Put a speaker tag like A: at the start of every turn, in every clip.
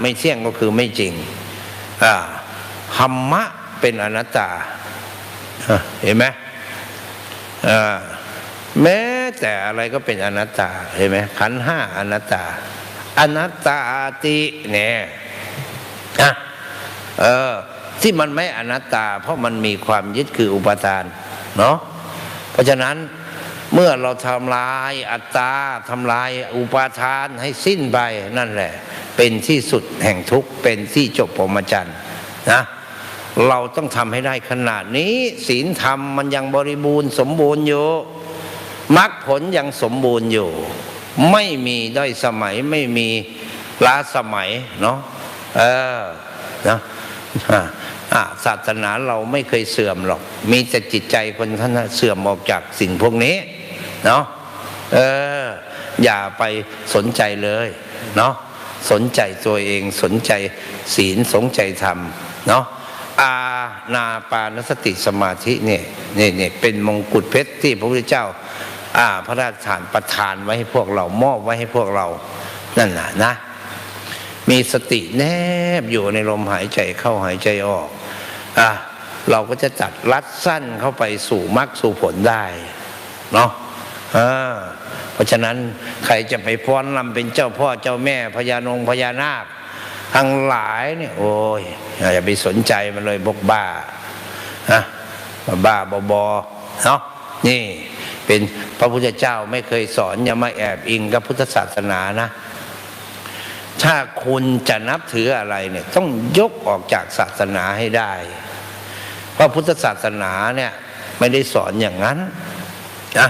A: ไม่เที่ยงก็คือไม่จริงอ่าธรรมะเป็นอนัตตาอะเห็นไหมอ่าแม้แต่อะไรก็เป็นอนัตตาเห็นไหมขันธ์ห้าอนัตตา อนัตตาติเนี่ยอะเออที่มันไม่อนัตตา เพราะมันมีความยึดคืออุปทาน เนาะเพราะฉะนั้น เมื่อเราทำลายอัตตาทำลายอุปาทานให้สิ้นไปนั่นแหละ เป็นที่สุดแห่งทุกข์เป็นที่จบพรหมจรรย์นะเราต้องทำให้ได้ขนาดนี้ ศีลธรรมมันยังบริบูรณ์สมบูรณ์อยู่มรรคผลยังสมบูรณ์อยู่ ไม่มีด้อยสมัยไม่มีล้าสมัยเนาะเออนะศาสนาเราไม่เคยเสื่อมหรอก มีแต่จิตใจคนท่านเสื่อมออกจากสิ่งพวกนี้ เนาะเออ อย่าไปสนใจเลยเนาะสนใจตัวเองสนใจศีลสนใจธรรมเนาะอาณาปานสติสมาธิเนี่ยเนี่ยเนี่ยเป็นมงกุฎเพชรที่พระพุทธเจ้าอ่าพระราชทานประทานไว้ให้พวกเรามอบไว้ให้พวกเรานั่นแหละนะ มีสติแนบอยู่ในลมหายใจเข้าหายใจออกอะเราก็จะจัดรัดสั้นเข้าไปสู่มรรคสู่ผลได้เนาะ เพราะฉะนั้นใครจะไปฟ้อนลำเป็นเจ้าพ่อเจ้าแม่พญานงพญานาค ทั้งหลายเนี่ยโอ้ยอย่าไปสนใจมันเลยบกบ้าฮะบ้าบอบอเนาะนี่เป็นพระพุทธเจ้าไม่เคยสอนอย่ามาแอบอิงกับพุทธศาสนานะ ถ้าคุณจะนับถืออะไรเนี่ยต้องยกออกจากศาสนาให้ได้เพราะพุทธศาสนาเนี่ยไม่ได้สอนอย่างนั้นนะ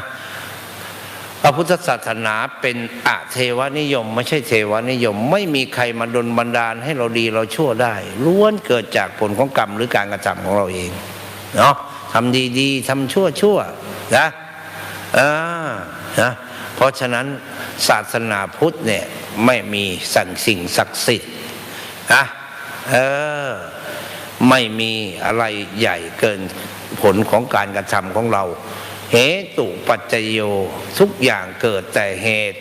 A: พระพุทธศาสนาเป็นอะเทวนิยม ไม่ใช่เทวนิยม ไม่มีใครมาดลบันดาลให้เราดีเราชั่วได้ล้วนเกิดจากผลของกรรมหรือการกระทำของเราเองเนาะทำดีๆทำชั่วชั่วนะอ่านะเพราะฉะนั้นศาสนาพุทธเนี่ยไม่มีสั่งสิ่งศักดิ์สิทธิ์นะเออไม่มีอะไรใหญ่เกินผลของการกระทำของเรา เหตุปัจจโยทุกอย่างเกิดแต่เหตุ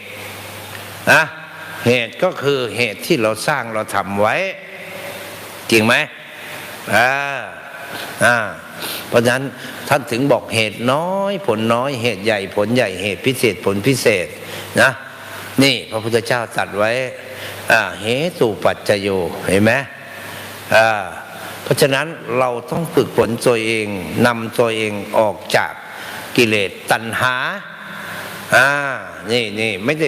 A: นะเหตุก็คือเหตุที่เราสร้างเราทำไว้ จริงไหมอ่าอ่าเพราะฉะนั้นท่านถึงบอกเหตุน้อย ผลน้อยเหตุใหญ่ผลใหญ่เหตุพิเศษผลพิเศษนะนี่พระพุทธเจ้าตัดไว้อ่าเหตุปัจจโยเห็นไหมอ่าเพราะฉะนั้นเราต้องฝึกฝนตัวเองนำตัวเองออกจาก กิเลสตัณหาอ่านี่นี่ไม่ได้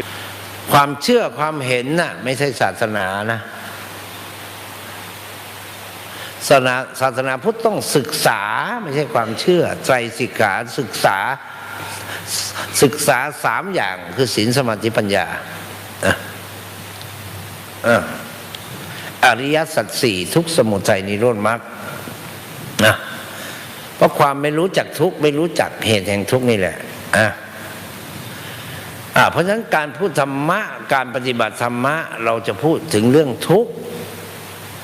A: ความเชื่อความเห็นน่ะ ไม่ใช่ศาสนานะศาสนาศาสนาพุทธต้องศึกษาไม่ใช่ความเชื่อใจสิกขาศึกษาศึกษาสามอย่างคือศีลสมาธิปัญญาอะอะอริยสัจสี่ทุกสมุทัยนิโรธมรรคนะ เพราะความไม่รู้จักทุกไม่รู้จักเหตุแห่งทุกนี่แหละอะอะเพราะฉะนั้นการพูดธรรมะการปฏิบัติธรรมะ เราจะพูดถึงเรื่องทุกข์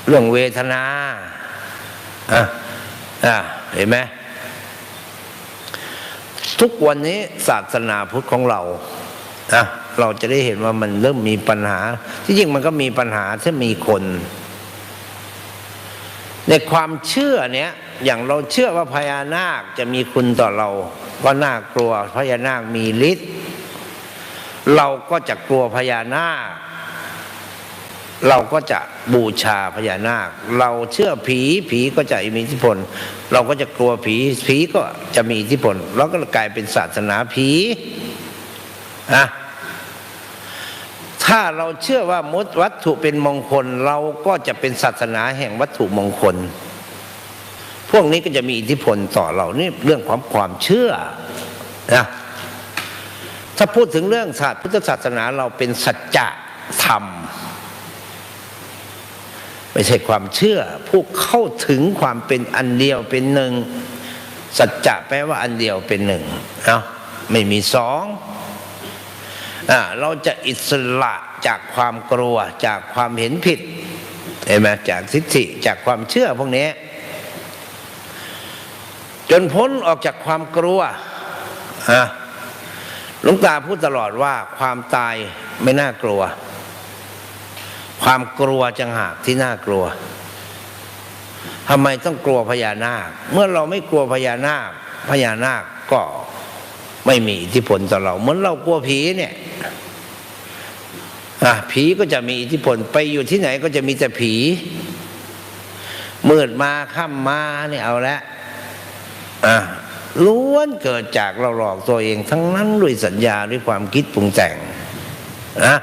A: เรื่องเวทนาอะอะเห็นไหมทุกวันนี้ศาสนาพุทธของเราอะเราจะได้เห็นว่ามันเริ่มมีปัญหา ที่จริงมันก็มีปัญหาถ้ามีคน ในความเชื่อเนี้ยอย่างเราเชื่อว่าพญานาคจะมีคุณต่อเราก็น่ากลัวพญานาคมีฤทธิ์เราก็จะกลัวพญานาค เราก็จะบูชาพญานาค เราเชื่อผีผีก็จะมีอิทธิพล เราก็จะกลัวผีผีก็จะมีอิทธิพลเราก็กลายเป็นศาสนาผีอะ ถ้าเราเชื่อว่ามดวัตถุเป็นมงคล เราก็จะเป็นศาสนาแห่งวัตถุมงคล พวกนี้ก็จะมีอิทธิพลต่อเรานี่เรื่องความความเชื่อนะถ้าพูดถึงเรื่องศาสตร์พุทธศาสนาเราเป็นสัจจะธรรมไม่ใช่ความเชื่อ ผู้เข้าถึงความเป็นอันเดียวเป็นหนึ่ง สัจจะแปลว่าอันเดียวเป็นหนึ่งเนาะไม่มีสอง เราจะอิสระจากความกลัวจากความเห็นผิดเห็นไหมจากทิฏฐิจากความเชื่อพวกนี้ จนพ้นออกจากความกลัวฮะหลวงตาพูดตลอดว่าความตายไม่น่ากลัว ความกลัวจังหากที่น่ากลัวทำไมต้องกลัวพญานาค เมื่อเราไม่กลัวพญานาคพญานาคก็ ไม่มีอิทธิพลต่อเรา เหมือนเรากลัวผีเนี่ยอะผีก็จะมีอิทธิพลไปอยู่ที่ไหนก็จะมีแต่ผี มืดมาค่ำมาเนี่ยเอาละอะล้วนเกิดจากเราหลอกตัวเอง ทั้งนั้นด้วยสัญญาด้วยความคิดปรุงแต่งนะ